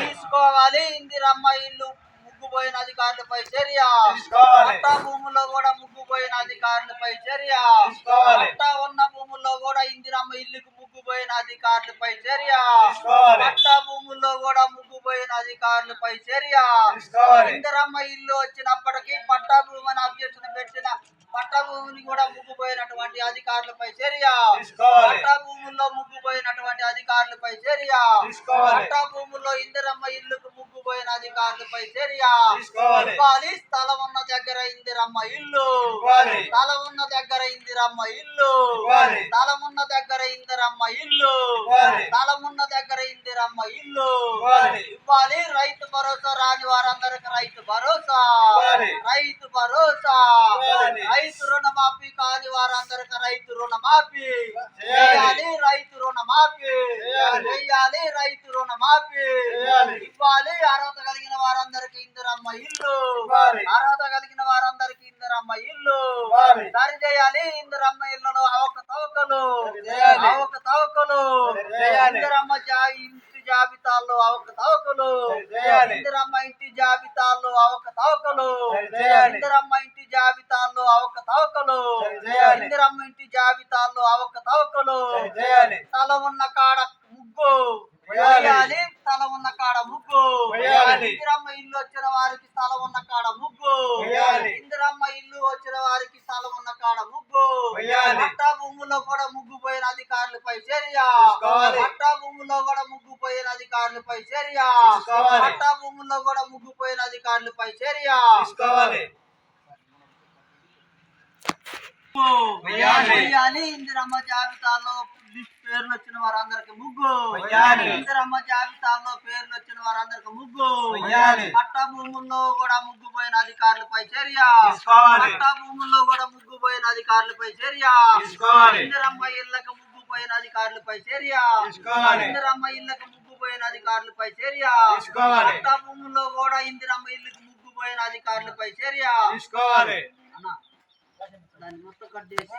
తీసుకోవాలి. ఇందిరమ్మ ఇల్లు ముగ్గుపోయిన అధికారులపై చర్య. పట్టా భూముల్లో కూడా ముగ్గుపోయిన అధికారులపై చర్య. పట్టా ఉన్న భూముల్లో కూడా ఇందిరమ్మ ఇల్లుకు ముగ్గుపోయిన అధికారులపై చర్య. పట్టా భూముల్లో కూడా ముగ్గుపోయిన అధికారులపై చర్య. ఇందిరమ్మ ఇల్లు వచ్చినప్పటికీ పట్టా భూమిని అభ్యర్థన పెట్టిన పట్టా భూమిని కూడా ముగ్గుపోయినటువంటి అధికారులపై చర్య. పట్టా భూముల్లో అధికారులపై చర్య. పట్టా భూముల్లో ఇందిరమ్మ ఇల్లుకు ముగ్గుపోయిన అధికారులపై చర్య. ఇవ్వాలి స్థలం ఉన్న దగ్గర ఇందిరమ్మ ఇల్లు. స్థలం ఉన్న దగ్గర ఇందిరమ్మ ఇల్లు. స్థలం ఉన్న దగ్గర ఇందిరమ్మ ఇల్లు. స్థలం ఉన్న దగ్గర ఇందిరమ్మ ఇల్లు ఇవ్వాలి. రైతు భరోసా రాని వారందరికి రైతు భరోసా. రైతు భరోసా. రైతు రుణమాఫీ కాని వారందరికి రైతు రుణమాఫీ చేయాలి. రైతు రుణమాఫీ చేయాలి. రైతు రుణమాఫీ. ఇవ్వాలి అర్హత కలిగిన వారందరికి ఇందిరమ్మ ఇల్లు. అర్హత కలిగిన వారందరికి ఇందిరమ్మ ఇల్లు. సరి చేయాలి ఇందిరమ్మ ఇళ్ళలో అవకతవకలు చేయాలి. అవకతవకలు చేయాలి. ఇందిరమ్మ జాబితాల్లో అవకతవకలు చేయాలి. ఇందిరమ్మ ఇంటి జాబితాల్లో అవకతవకలు చేయాలి. ఇందిరమ్మ ఇంటి జాబితాల్లో అవకతవకలు చేయాలి. ఇందిరమ్మ ఇంటి జాబితాల్లో అవకతవకలు చేయాలి. స్థలం ఉన్న కాడ ముగ్గు వేయాలి. స్థలం ఉన్న కాడ ముగ్గు. ఇందిరమ్మ ఇల్లు వచ్చిన వారికి స్థలం ఉన్న కాడ ముగ్గు. ఇందిరమ్మ ఇల్లు వచ్చిన వారికి స్థలం ఉన్న కాడ ముగ్గు. పట్టా భూముల్లో కూడా ముగ్గు పోయిన అధికారులపై చర్య. పట్టా భూముల్లో కూడా ముగ్గు పోయిన అధికారులపై చర్య. పట్టా భూముల్లో కూడా ముగ్గు పోయిన అధికారులపై చర్య ఇందిరమ్మ జాబితాలో పేర్లు వచ్చిన వారందరికి ముగ్గు. ఇందిరమ్మ జాబితాలో పేర్లు వచ్చిన వారందరికి ముగ్గు. పట్టా భూముల్లో కూడా ముగ్గు పోయిన అధికారులపై చర్య. పట్టా భూముల్లో కూడా ముగ్గు పోయిన అధికారులపై చర్య. ఇందిరమ్మ ఇళ్ళకు ముగ్గు పోయిన అధికారులపై చర్య. ఇందిరమ్మ ముగ్గు పోయిన అధికారులపై చర్య. భూముల్లో కూడా ఇందిరమ్మ ఇల్లుకు ముగ్గు పోయిన అధికారులపై చర్య. తీసుకోవాలి. అన్న దాన్ని మొత్తం కట్ చేసి